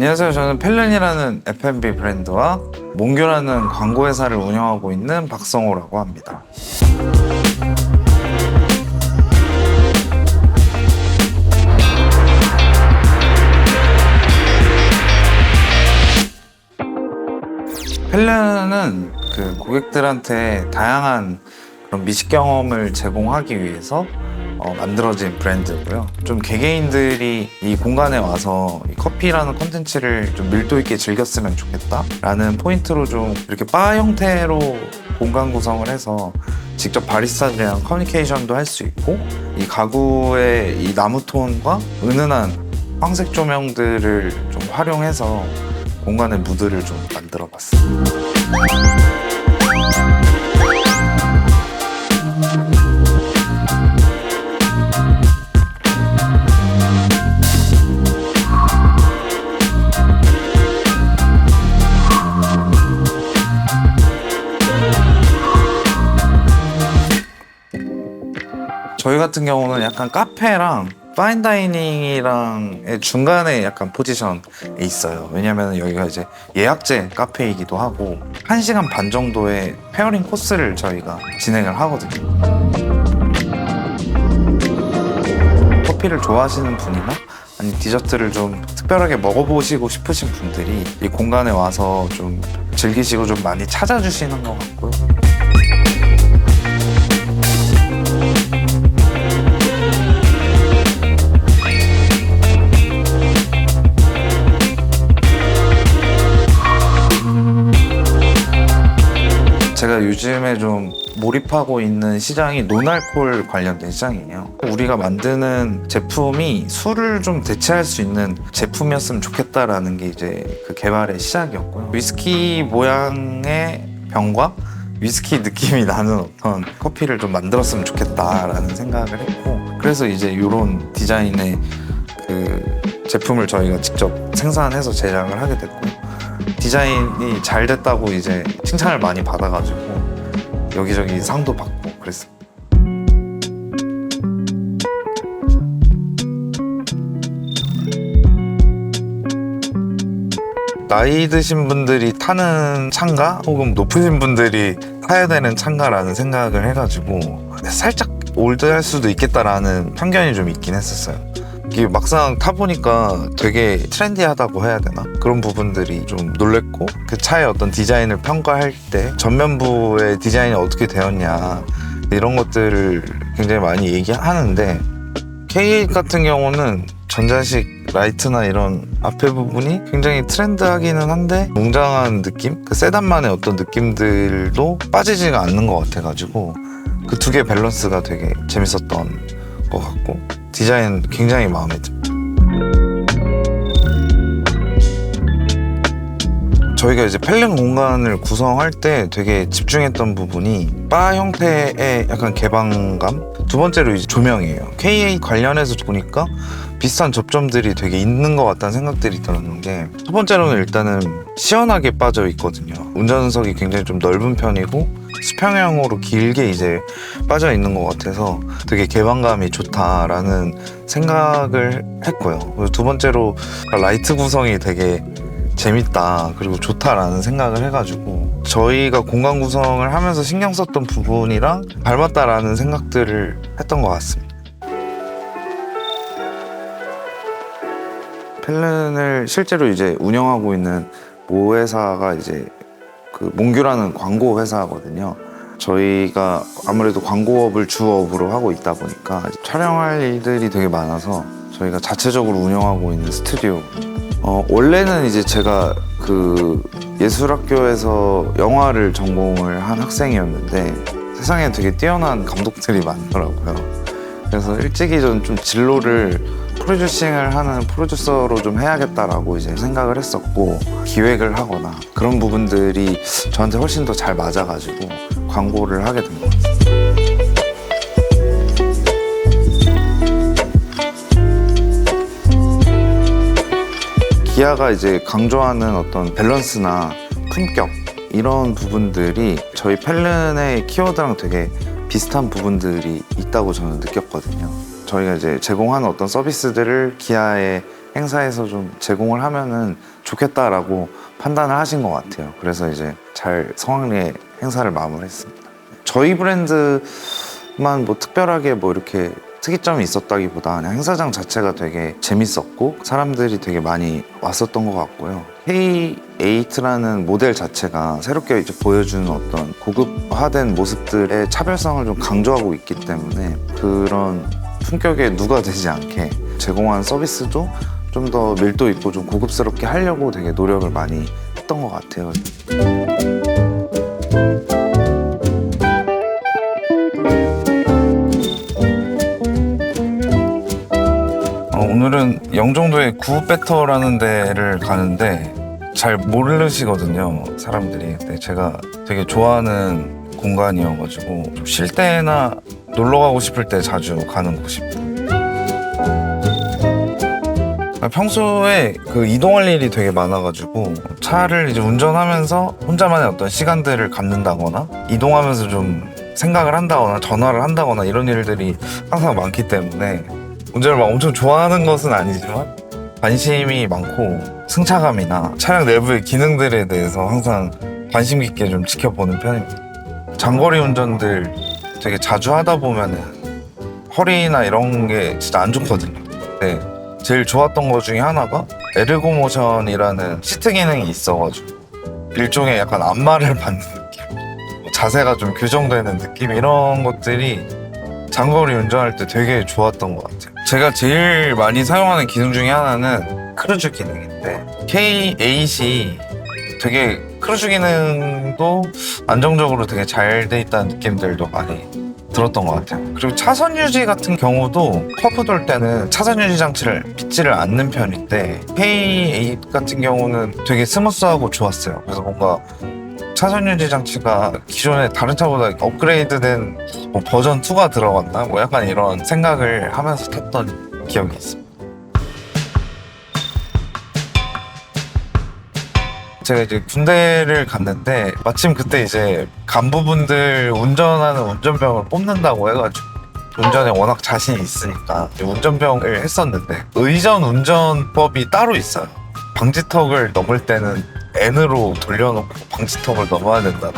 안녕하세요. 저는 펠렌이라는 F&B 브랜드와 몽교라는 광고 회사를 운영하고 있는 박성호라고 합니다. 펠렌은 그 고객들한테 다양한 그런 미식 경험을 제공하기 위해서 어, 만들어진 브랜드고요. 좀 개개인들이 이 공간에 와서 이 커피라는 콘텐츠를 좀 밀도 있게 즐겼으면 좋겠다라는 포인트로 좀 이렇게 바 형태로 공간 구성을 해서 직접 바리스타들이랑 커뮤니케이션도 할 수 있고 이 가구의 이 나무 톤과 은은한 황색 조명들을 좀 활용해서 공간의 무드를 좀 만들어 봤습니다. 저희 같은 경우는 약간 카페랑 파인다이닝이랑의 중간에 약간 포지션에 있어요. 왜냐면 여기가 이제 예약제 카페이기도 하고 1시간 반 정도의 페어링 코스를 저희가 진행을 하거든요. 커피를 좋아하시는 분이나 아니 디저트를 좀 특별하게 먹어보시고 싶으신 분들이 이 공간에 와서 좀 즐기시고 좀 많이 찾아주시는 것 같고요. 요즘에 좀 몰입하고 있는 시장이 노날콜 관련된 시장이에요. 우리가 만드는 제품이 술을 좀 대체할 수 있는 제품이었으면 좋겠다라는 게 이제 그 개발의 시작이었고요. 위스키 모양의 병과 위스키 느낌이 나는 어떤 커피를 좀 만들었으면 좋겠다라는 생각을 했고 그래서 이제 이런 디자인의 그 제품을 저희가 직접 생산해서 제작을 하게 됐고요. 디자인이 잘 됐다고 이제 칭찬을 많이 받아가지고 여기저기 상도 받고 그랬습니다. 나이 드신 분들이 타는 차인가 혹은 높으신 분들이 타야 되는 차인가라는 생각을 해가지고 살짝 올드할 수도 있겠다라는 편견이 좀 있긴 했었어요. 이게 막상 타보니까 되게 트렌디하다고 해야 되나? 그런 부분들이 좀 놀랬고 그 차의 어떤 디자인을 평가할 때 전면부의 디자인이 어떻게 되었냐 이런 것들을 굉장히 많이 얘기하는데 K8 같은 경우는 전자식 라이트나 이런 앞에 부분이 굉장히 트렌드하기는 한데 웅장한 느낌? 그 세단만의 어떤 느낌들도 빠지지가 않는 것 같아가지고 그 두개 밸런스가 되게 재밌었던 것 같고 디자인 굉장히 마음에 듭니다. 저희가 이제 펠렌 공간을 구성할 때 되게 집중했던 부분이 바 형태의 약간 개방감? 두 번째로 이제 조명이에요. K8 관련해서 보니까 비슷한 접점들이 되게 있는 것 같다는 생각들이 들었는 게 첫 번째로는 일단은 시원하게 빠져 있거든요. 운전석이 굉장히 좀 넓은 편이고 수평형으로 길게 이제 빠져 있는 것 같아서 되게 개방감이 좋다라는 생각을 했고요 두 번째로 라이트 구성이 되게 재밌다 그리고 좋다라는 생각을 해가지고 저희가 공간 구성을 하면서 신경 썼던 부분이랑 닮았다라는 생각들을 했던 것 같습니다. 펠렌을 실제로 이제 운영하고 있는 모 회사가 이제 그 몽규라는 광고 회사거든요. 저희가 아무래도 광고업을 주업으로 하고 있다 보니까 촬영할 일들이 되게 많아서 저희가 자체적으로 운영하고 있는 스튜디오 어, 원래는 이제 제가 그 예술학교에서 영화를 전공을 한 학생이었는데 세상에 되게 뛰어난 감독들이 많더라고요. 그래서 일찍이 전 좀 진로를 프로듀싱을 하는 프로듀서로 좀 해야겠다라고 이제 생각을 했었고 기획을 하거나 그런 부분들이 저한테 훨씬 더 잘 맞아가지고 광고를 하게 된 것 같아요. 기아가 이제 강조하는 어떤 밸런스나 품격 이런 부분들이 저희 펠른의 키워드랑 되게 비슷한 부분들이 있다고 저는 느꼈거든요. 저희가 이제 제공하는 어떤 서비스들을 기아에 행사에서 좀 제공을 하면은 좋겠다라고 판단을 하신 것 같아요. 그래서 이제 잘 성황리에 행사를 마무리했습니다. 저희 브랜드만 뭐 특별하게 뭐 이렇게 특이점이 있었다기보다 그냥 행사장 자체가 되게 재밌었고 사람들이 되게 많이 왔었던 것 같고요. K8라는 모델 자체가 새롭게 이제 보여주는 어떤 고급화된 모습들의 차별성을 좀 강조하고 있기 때문에 그런 품격에 누가 되지 않게 제공한 서비스도 좀 더 밀도 있고 좀 고급스럽게 하려고 되게 노력을 많이 했던 것 같아요. 어, 오늘은 영종도의 구배터라는 데를 가는데 잘 모르시거든요 사람들이. 근데 제가 되게 좋아하는 공간이어가지고 좀 쉴 때나 놀러 가고 싶을 때 자주 가는 곳입니다 아, 평소에 그 이동할 일이 되게 많아가지고 차를 이제 운전하면서 혼자만의 어떤 시간들을 갖는다거나 이동하면서 좀 생각을 한다거나 전화를 한다거나 이런 일들이 항상 많기 때문에 운전을 막 엄청 좋아하는 것은 아니지만 관심이 많고 승차감이나 차량 내부의 기능들에 대해서 항상 관심 깊게 좀 지켜보는 편입니다. 장거리 운전들 되게 자주 하다 보면은 허리나 이런 게 진짜 안 좋거든요. 네. 제일 좋았던 것 중에 하나가 에르고모션이라는 시트 기능이 있어가지고 일종의 약간 안마를 받는 느낌 뭐 자세가 좀 교정되는 느낌 이런 것들이 장거리 운전할 때 되게 좋았던 것 같아요 제가 제일 많이 사용하는 기능 중에 하나는 크루즈 기능인데 K8이 되게 크루즈 기능도 안정적으로 되게 잘 돼 있다는 느낌들도 많이 들었던 것 같아요. 그리고 차선 유지 같은 경우도 커브 돌 때는 차선 유지 장치를 빗지를 않는 편인데 K8 같은 경우는 되게 스무스하고 좋았어요. 그래서 뭔가 차선 유지 장치가 기존에 다른 차보다 업그레이드된 뭐 버전 2가 들어갔나? 뭐 약간 이런 생각을 하면서 탔던 기억이 있습니다. 제가 이제 군대를 갔는데 마침 그때 이제 간부분들 운전하는 운전병을 뽑는다고 해가지고 운전에 워낙 자신이 있으니까 운전병을 했었는데 의전 운전법이 따로 있어요. 방지턱을 넘을 때는 N으로 돌려놓고 방지턱을 넘어야 된다는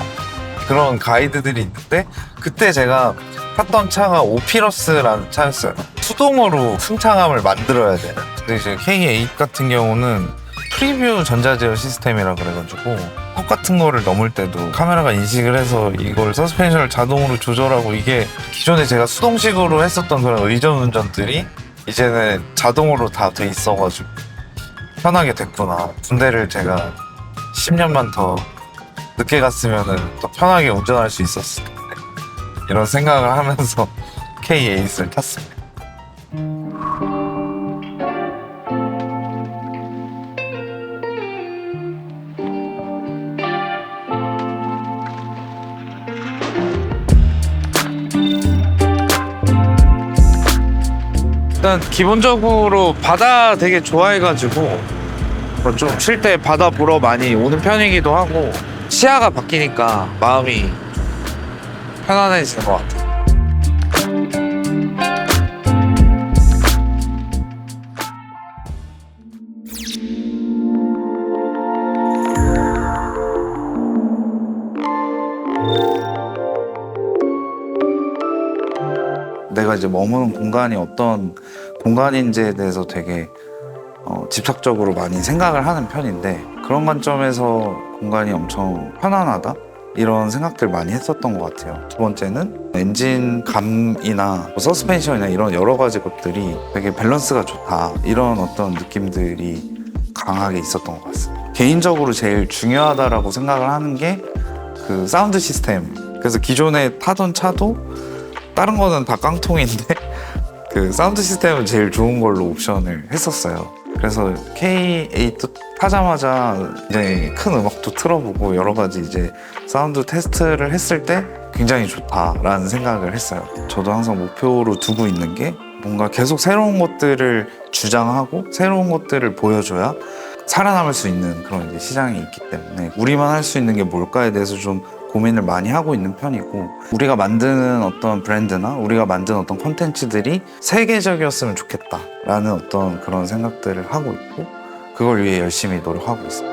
그런 가이드들이 있는데 그때 제가 탔던 차가 오피러스라는 차였어요. 수동으로 승차감을 만들어야 되는. 근데 이제 K8 같은 경우는 프리뷰 전자제어 시스템이라 그래가지고 턱 같은 거를 넘을 때도 카메라가 인식을 해서 이걸 서스펜션을 자동으로 조절하고 이게 기존에 제가 수동식으로 했었던 그런 의전 운전들이 이제는 자동으로 다 돼 있어가지고 편하게 됐구나. 군대를 제가 10년만 더 늦게 갔으면은 더 편하게 운전할 수 있었을 텐데 이런 생각을 하면서 K8을 탔습니다. 일단 기본적으로 바다 되게 좋아해가지고 좀 쉴 때 바다 보러 많이 오는 편이기도 하고 시야가 바뀌니까 마음이 편안해지는 것 같아요. 내가 이제 머무는 공간이 어떤 공간인지에 대해서 되게 어, 집착적으로 많이 생각을 하는 편인데 그런 관점에서 공간이 엄청 편안하다 이런 생각들 많이 했었던 것 같아요. 두 번째는 엔진 감이나 뭐 서스펜션이나 이런 여러 가지 것들이 되게 밸런스가 좋다 이런 어떤 느낌들이 강하게 있었던 것 같습니다. 개인적으로 제일 중요하다라고 생각을 하는 게 그 사운드 시스템. 그래서 기존에 타던 차도 다른 거는 다 깡통인데 그 사운드 시스템은 제일 좋은 걸로 옵션을 했었어요. 그래서 K8 타자마자 이제 큰 음악도 틀어보고 여러 가지 이제 사운드 테스트를 했을 때 굉장히 좋다라는 생각을 했어요. 저도 항상 목표로 두고 있는 게 뭔가 계속 새로운 것들을 주장하고 새로운 것들을 보여줘야 살아남을 수 있는 그런 이제 시장이 있기 때문에 우리만 할 수 있는 게 뭘까에 대해서 좀 고민을 많이 하고 있는 편이고 우리가 만드는 어떤 브랜드나 우리가 만드는 어떤 콘텐츠들이 세계적이었으면 좋겠다라는 어떤 그런 생각들을 하고 있고 그걸 위해 열심히 노력하고 있습니다.